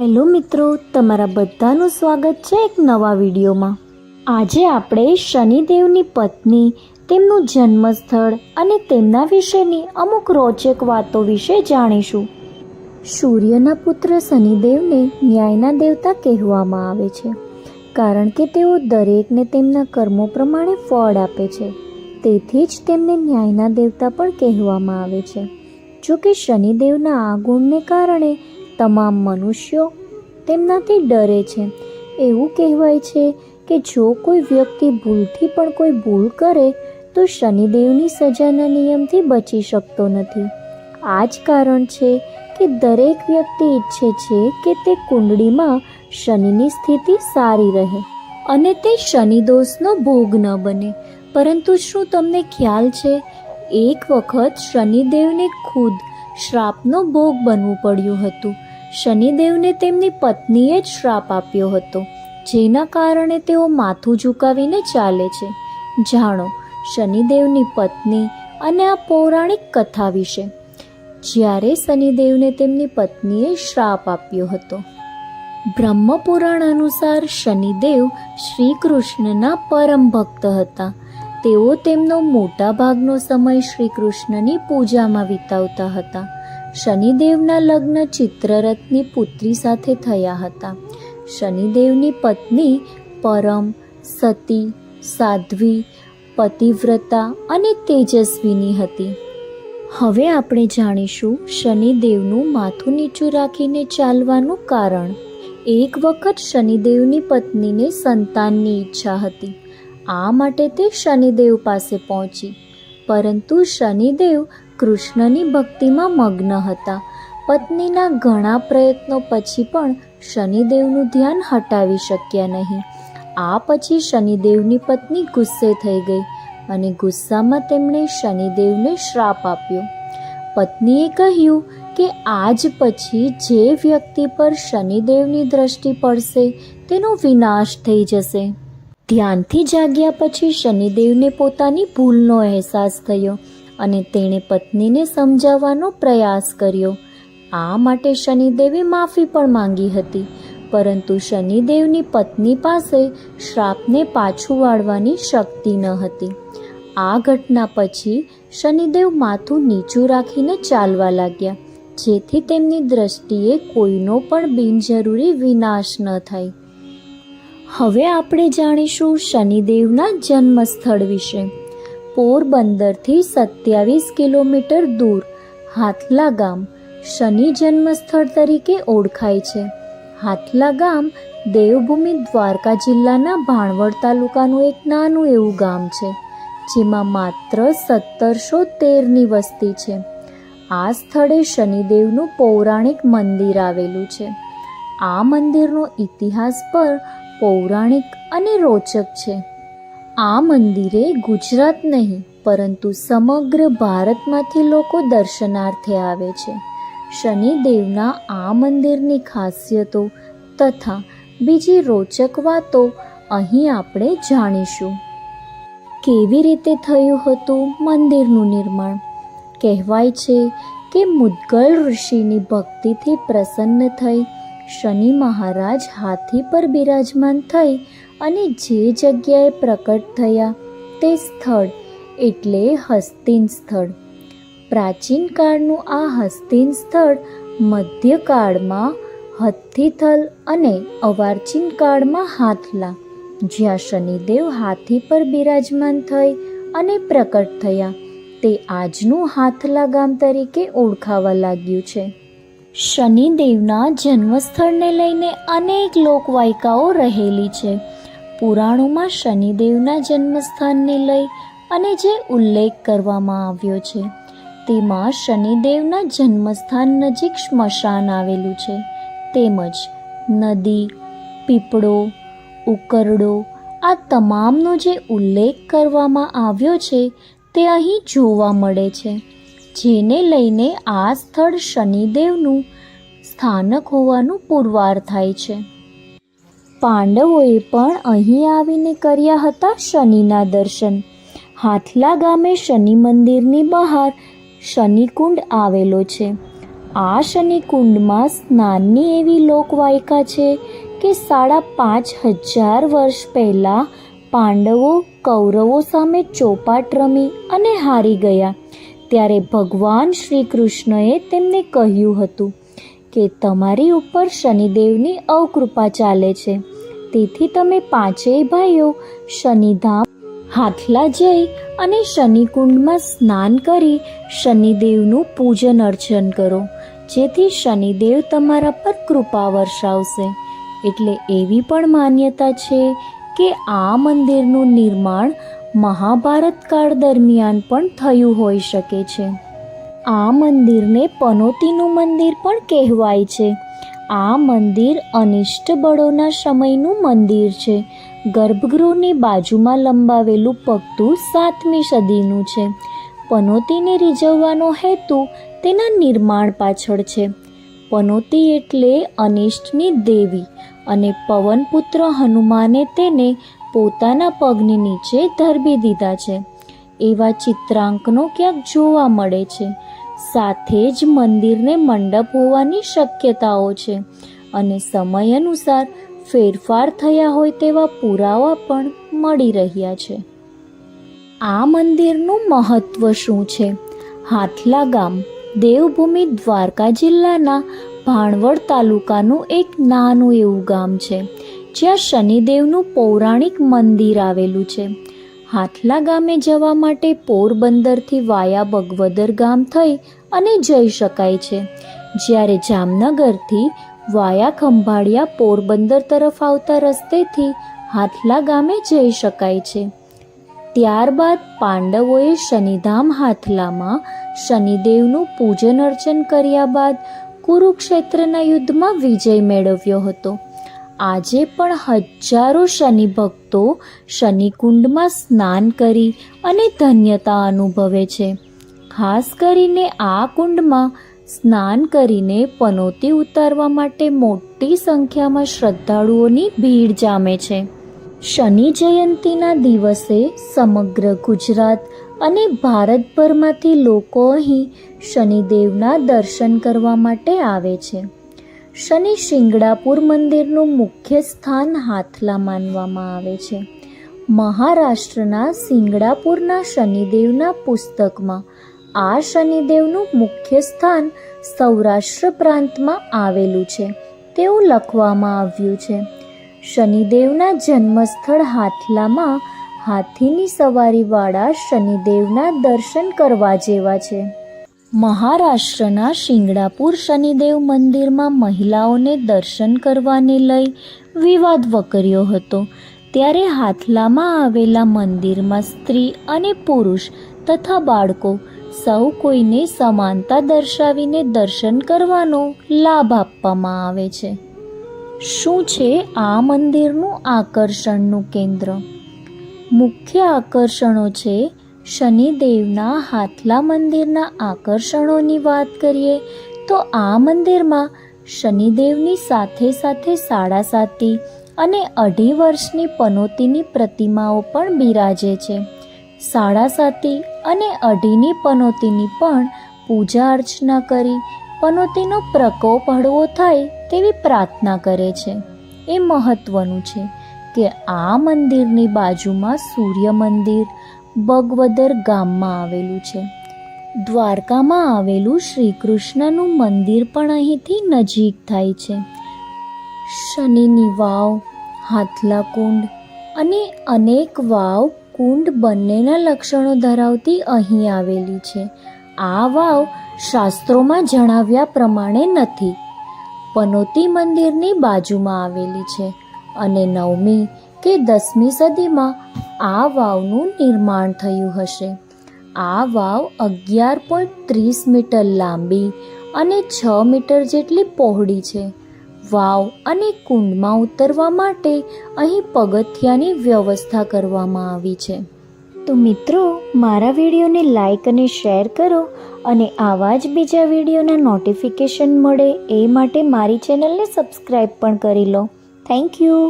Hello મિત્રો, તમારા બધાનું સ્વાગત છે એક નવા વિડીયોમાં. આજે આપણે શનિદેવની પત્ની, તેમનું જન્મસ્થળ અને તેમના વિશેની અમુક રોચક વાતો વિશે જાણીશું. સૂર્યના પુત્ર શનિદેવને ન્યાયના દેવતા કહેવામાં આવે છે, કારણ કે તેઓ દરેકને તેમના કર્મો પ્રમાણે ફળ આપે છે. તેથી જ તેમને ન્યાયના દેવતા પણ કહેવામાં આવે છે. જો કે શનિદેવના આ ગુણને કારણે તમામ મનુષ્યો તેમનાથી ડરે છે. એવું કહેવાય છે કે જો કોઈ વ્યક્તિ ભૂલથી પણ કોઈ ભૂલ કરે, તો શનિદેવની સજાના નિયમથી બચી શકતો નથી. આ જ કારણ છે કે દરેક વ્યક્તિ ઈચ્છે છે કે તે કુંડળીમાં શનિની સ્થિતિ સારી રહે અને તે શનિ દોષનો ભોગ ન બને. પરંતુ શું તમને ખ્યાલ છે? એક વખત શનિદેવને ખુદ શ્રાપનો ભોગ બનવું પડ્યું હતું. શનિદેવને તેમની પત્નીએ જ શ્રાપ આપ્યો હતો, જેના કારણે તેઓ માથું ઝુકાવીને ચાલે છે. જાણો, શનિદેવની પત્ની અને આ પૌરાણિક કથા વિશે. જ્યારે શનિદેવને તેમની પત્નીએ શ્રાપ આપ્યો હતો. બ્રહ્મપુરાણ અનુસાર શનિદેવ શ્રી કૃષ્ણના પરમ ભક્ત હતા. તેઓ તેમનો મોટા ભાગનો સમય શ્રી કૃષ્ણની પૂજામાં વિતાવતા હતા. શનિદેવના લગ્ન ચિત્રરથની પુત્રી સાથે થયા હતા. શનિદેવની પત્ની પરમ, સતી, સાધ્વી, પતિવ્રતા અને તેજસ્વીની હતી. હવે આપણે જાણીશું શનિદેવનું માથું નીચું રાખીને ચાલવાનું કારણ. એક વખત શનિદેવની પત્નીને સંતાનની ઈચ્છા હતી. આ માટે તે શનિદેવ પાસે પહોંચી. પરંતુ શનિદેવ કૃષ્ણની ભક્તિમાં મગ્ન હતા. પત્નીના ઘણા પ્રયત્નો પછી પણ શનિદેવનું ધ્યાન હટાવી શક્યા નહીં. આ પછી શનિદેવની પત્ની ગુસ્સે થઈ ગઈ અને ગુસ્સામાં તેમણે શનિદેવને શ્રાપ આપ્યો. પત્નીએ કહ્યું કે આજ પછી જે વ્યક્તિ પર શનિદેવની દ્રષ્ટિ પડશે તેનો વિનાશ થઈ જશે. ધ્યાનથી જાગ્યા પછી શનિદેવને પોતાની ભૂલનો અહેસાસ થયો. અને તેણે પત્નીને સમજાવવાનો પ્રયાસ કર્યો. આ માટે શનિદેવે માફી પણ માંગી હતી, પરંતુ શનિદેવની પત્ની પાસે શ્રાપને પાછું વાળવાની શક્તિ ન હતી. આ ઘટના પછી શનિદેવ માથું નીચું રાખીને ચાલવા લાગ્યા, જેથી તેમની દ્રષ્ટિએ કોઈનો પણ બિનજરૂરી વિનાશ ન થાય. હવે આપણે જાણીશું શનિદેવના જન્મસ્થળ વિશે. પોરબંદરથી સત્યાવીસ કિલોમીટર દૂર, હાથલા ગામ, શનિ જન્મસ્થળ તરીકે ઓળખાય છે. હાથલા ગામ, દેવભૂમિ દ્વારકા જિલ્લાના ભાણવડ તાલુકાનું એક નાનું એવું ગામ છે, જેમાં માત્ર સત્તરસો તેરની વસ્તી છે. આ સ્થળે શનિદેવનું પૌરાણિક મંદિર આવેલું છે. આ મંદિરનો ઇતિહાસ પર પૌરાણિક અને રોચક છે. આ મંદિરે ગુજરાત નહીં, પરંતુ સમગ્ર ભારતમાંથી લોકો દર્શનાર્થે આવે છે. શનિદેવના આ મંદિરની ખાસિયતો તથા બીજી રોચક વાતો અહીં આપણે જાણીશું. કેવી રીતે થયું હતું મંદિરનું નિર્માણ? કહેવાય છે કે મુદ્ગલ ઋષિની ભક્તિથી પ્રસન્ન થઈ શનિ મહારાજ હાથી પર બિરાજમાન થઈ અને જે જગ્યાએ પ્રકટ થયા તે સ્થળ, એટલે હસ્તિન સ્થળ. પ્રાચીન કાળનું આ હસ્તિન સ્થળ મધ્યકાળમાં હથ્થીથલ અને અવાર્ચીન કાળમાં હાથલા, જ્યાં શનિદેવ હાથી પર બિરાજમાન થઈ અને પ્રકટ થયા. તે આજનું હાથલા ગામ તરીકે ઓળખાવા લાગ્યું છે. શનિદેવના જન્મસ્થળને લઈને અનેક લોકવાયકાઓ રહેલી છે. પુરાણોમાં શનિદેવના જન્મસ્થાનને લઈ અને જે ઉલ્લેખ કરવામાં આવ્યો છે, તેમાં શનિદેવના જન્મસ્થાન નજીક સ્મશાન આવેલું છે. તેમજ નદી, પીપળો, ઉકરડો આ તમામનો જે ઉલ્લેખ કરવામાં આવ્યો છે, તે અહીં જોવા મળે છે. જેને લઈને આ સ્થળ શનિદેવનું સ્થાનક હોવાનું પુરવાર થાય છે. પાંડવોએ પણ અહીં આવીને કર્યા હતા શનિના દર્શન. હાથલા ગામે શનિ મંદિરની બહાર શનિકુંડ આવેલો છે. આ શનિકુંડમાં સ્નાનની એવી લોકવાયકા છે કે સાડા પાંચ હજાર વર્ષ પહેલાં પાંડવો કૌરવો સામે ચોપાટ રમી અને હારી ગયા. ત્યારે ભગવાન શ્રી કૃષ્ણએ તેમને કહ્યું હતું કે તમારી ઉપર શનિદેવની અવકૃપા ચાલે છે. તેથી તમે પાંચેય ભાઈઓ શનિધામ, હાથલા જઈ અને શનિકુંડમાં સ્નાન કરી શનિદેવનું પૂજન અર્ચન કરો, જેથી શનિદેવ તમારા પર કૃપા વર્ષાવશે. એટલે એવી પણ માન્યતા છે કે આ મંદિરનું નિર્માણ મહાભારત કાળ દરમિયાન પણ થયું હોઈ શકે છે. આ મંદિરને પનોતીનું મંદિર પણ કહેવાય છે. આ મંદિર અનિષ્ટ બળોના સમયનું મંદિર છે. ગર્ભગૃહની બાજુમાં લંબાવેલું પગતું સાતમી સદીનું છે. પનોતીને રીઝવવાનો હેતુ તેના નિર્માણ પાછળ છે. પનોતી એટલે અનિષ્ટની દેવી અને પવનપુત્ર હનુમાને તેને પોતાના પગની નીચે ધરબી દીધા છે. એવા ચિત્રાંકનો ક્યાંક જોવા મળે છે. સાથે જ મંદિરને મંડપ હોવાની શક્યતાઓ છે અને સમય અનુસાર ફેરફાર થયા હોય તેવા પુરાવા પણ મળી રહ્યા છે. આ મંદિરનું મહત્વ શું છે? હાથલા ગામ, દેવભૂમિ દ્વારકા જિલ્લાના ભાણવડ તાલુકાનું એક નાનું એવું ગામ છે, જ્યાં શનિદેવનું પૌરાણિક મંદિર આવેલું છે. હાથલા ગામે જવા માટે પોરબંદરથી વાયા બગવદર ગામ થઈ અને જઈ શકાય છે. જ્યારે જામનગરથી વાયા ખંભાળિયા પોરબંદર તરફ આવતા રસ્તેથી હાથલા ગામે જઈ શકાય છે. ત્યારબાદ પાંડવોએ શનિધામ હાથલામાં શનિદેવનું પૂજન અર્ચન કર્યા બાદ કુરુક્ષેત્રના યુદ્ધમાં વિજય મેળવ્યો હતો. આજે પણ હજારો શનિ ભક્તો શનિકુંડમાં સ્નાન કરી અને ધન્યતા અનુભવે છે. ખાસ કરીને આ કુંડમાં સ્નાન કરીને પનોતી ઉતારવા માટે મોટી સંખ્યામાં શ્રદ્ધાળુઓની ભીડ જામે છે. શનિ જયંતીના દિવસે સમગ્ર ગુજરાત અને ભારતભરમાંથી લોકો અહીં શનિદેવના દર્શન કરવા માટે આવે છે. શનિ શિંગડાપુર મંદિરનું મુખ્ય સ્થાન હાથલા માનવામાં આવે છે. મહારાષ્ટ્રના સિંગડાપુરના શનિદેવના પુસ્તકમાં આ શનિદેવનું મુખ્ય સ્થાન સૌરાષ્ટ્ર પ્રાંતમાં આવેલું છે, તેવું લખવામાં આવ્યું છે. શનિદેવના જન્મસ્થળ હાથલામાં હાથીની સવારીવાળા શનિદેવના દર્શન કરવા જેવા છે. મહારાષ્ટ્રના શિંગડાપુર શનિદેવ મંદિરમાં મહિલાઓને દર્શન કરવાને લઈ વિવાદ વકર્યો હતો. ત્યારે હાથલામાં આવેલા મંદિરમાં સ્ત્રી અને પુરુષ તથા બાળકો સૌ કોઈને સમાનતા દર્શાવીને દર્શન કરવાનો લાભ આપવામાં આવે છે. શું છે આ મંદિરનું આકર્ષણનું કેન્દ્ર? મુખ્ય આકર્ષણો છે શનિદેવના હાથલા મંદિરના આકર્ષણોની વાત કરીએ, તો આ મંદિરમાં શનિદેવની સાથે સાથે સાડા સાતી અને અઢી વર્ષની પનોતીની પ્રતિમાઓ પણ બિરાજે છે. સાડા સાતી અને અઢીની પનોતીની પણ પૂજા અર્ચના કરી, પનોતીનો પ્રકોપ હળવો થાય તેવી પ્રાર્થના કરે છે. એ મહત્વનું છે કે આ મંદિરની બાજુમાં સૂર્ય મંદિર બગવદર ગામમાં આવેલું છે. દ્વારકામાં આવેલું શ્રી કૃષ્ણનું મંદિર પણ અહીંથી નજીક થાય છે. શનિની વાવ હાથલા કુંડ અને અનેક વાવ કુંડ બંનેના લક્ષણો ધરાવતી અહીં આવેલી છે. આ વાવ શાસ્ત્રોમાં જણાવ્યા પ્રમાણે નથી. પનોતી મંદિરની બાજુમાં આવેલી છે અને નવમી કે દસમી સદીમાં આ વાવનું નિર્માણ થયું હશે. આ વાવ અગિયાર પોઈન્ટ ત્રીસ મીટર લાંબી અને છ મીટર જેટલી પહોળી છે. વાવ અને કુંડમાં ઉતરવા માટે અહીં પગથિયાની વ્યવસ્થા કરવામાં આવી છે. તો મિત્રો, મારા વિડીયોને લાઈક અને શેર કરો અને આવા જ બીજા વિડીયોના નોટિફિકેશન મળે એ માટે મારી ચેનલને સબસ્ક્રાઈબ પણ કરી લો. Thank you.